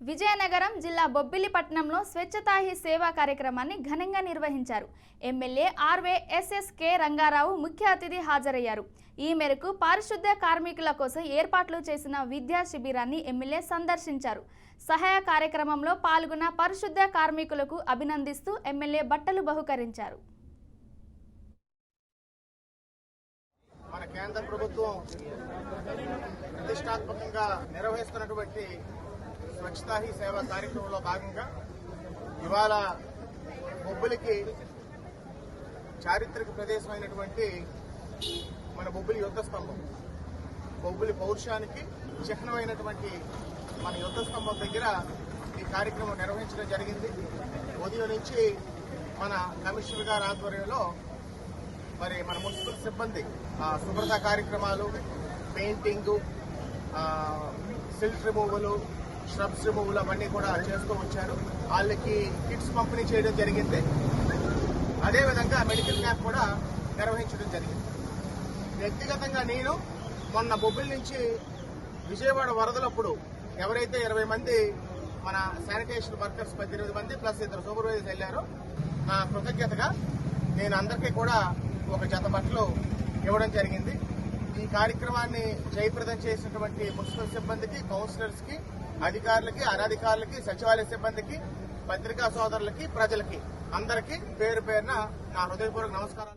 విజయనగరం జిల్లా బొబ్బిలిపట్నంలో స్వచ్ఛతాహి సేవా కార్యక్రమాన్ని ఘనంగా నిర్వహించారు. ఎమ్మెల్యే ఆర్వే ఎస్ఎస్కే రంగారావు ముఖ్య అతిథి హాజరయ్యారు. ఈ మేరకు పారిశుద్ధ్య కార్మికుల కోసం ఏర్పాట్లు చేసిన విద్యా శిబిరాన్ని ఎమ్మెల్యే సందర్శించారు. సహాయ కార్యక్రమంలో పాల్గొన్న పరిశుద్ధ కార్మికులకు అభినందిస్తూ ఎమ్మెల్యే బట్టలు బహుకరించారు. మన కేంద్ర ప్రభుత్వం ప్రతిష్టాత్మకంగా నిర్వహిస్తున్నటువంటి స్వచ్ఛతా హీ సేవ కార్యక్రమంలో భాగంగా ఇవాళ బొబ్బులకి చారిత్రక ప్రదేశమైనటువంటి మన బొబ్బులి యుద్ధ స్తంభం. బొబ్బిలి పౌరుషానికి చిహ్నమైనటువంటి మన యుద్ధ స్తంభం దగ్గర ఈ కార్యక్రమం నిర్వహించడం జరిగింది. ఉదయం నుంచి మన కమిషనర్ గారి ఆధ్వర్యంలో మరి మన మున్సిపల్ సిబ్బంది ఆ, శుభ్రత కార్యక్రమాలు పెయింటింగ్ సిల్ట్ రిమూవలు స్hrubs పువ్వులు అవన్నీ కూడా చేస్తూ వచ్చారు. వాళ్ళకి కిట్స్ పంపిణీ చేయడం జరిగింది. అదేవిధంగా మెడికల్ క్యాంప్ కూడా నిర్వహించడం జరిగింది. వ్యక్తిగతంగా నేను మొన్న బొబ్బిల్ నుంచి విజయవాడ వరదలప్పుడు ఎవరైతే ఇరవై మంది మన శానిటేషన్ వర్కర్స్ పద్దెనిమిది మంది ప్లస్ ఇద్దరు సూపర్వైజర్స్ వెళ్ళారో నా కృతజ్ఞతగా నేను అందరికీ కూడా ఒక జత బట్టలు ఇవ్వడం జరిగింది. ఈ కార్యక్రమాన్ని జయప్రదం చేసినటువంటి మున్సిపల్ సిబ్బందికి కౌన్సిలర్స్కి అధికారులకి అనధికారులకి సచివాలయ సిబ్బందికి పత్రికా సోదరులకి ప్రజలకి అందరికీ పేరు పేరున నా హృదయపూర్వక నమస్కారాలు.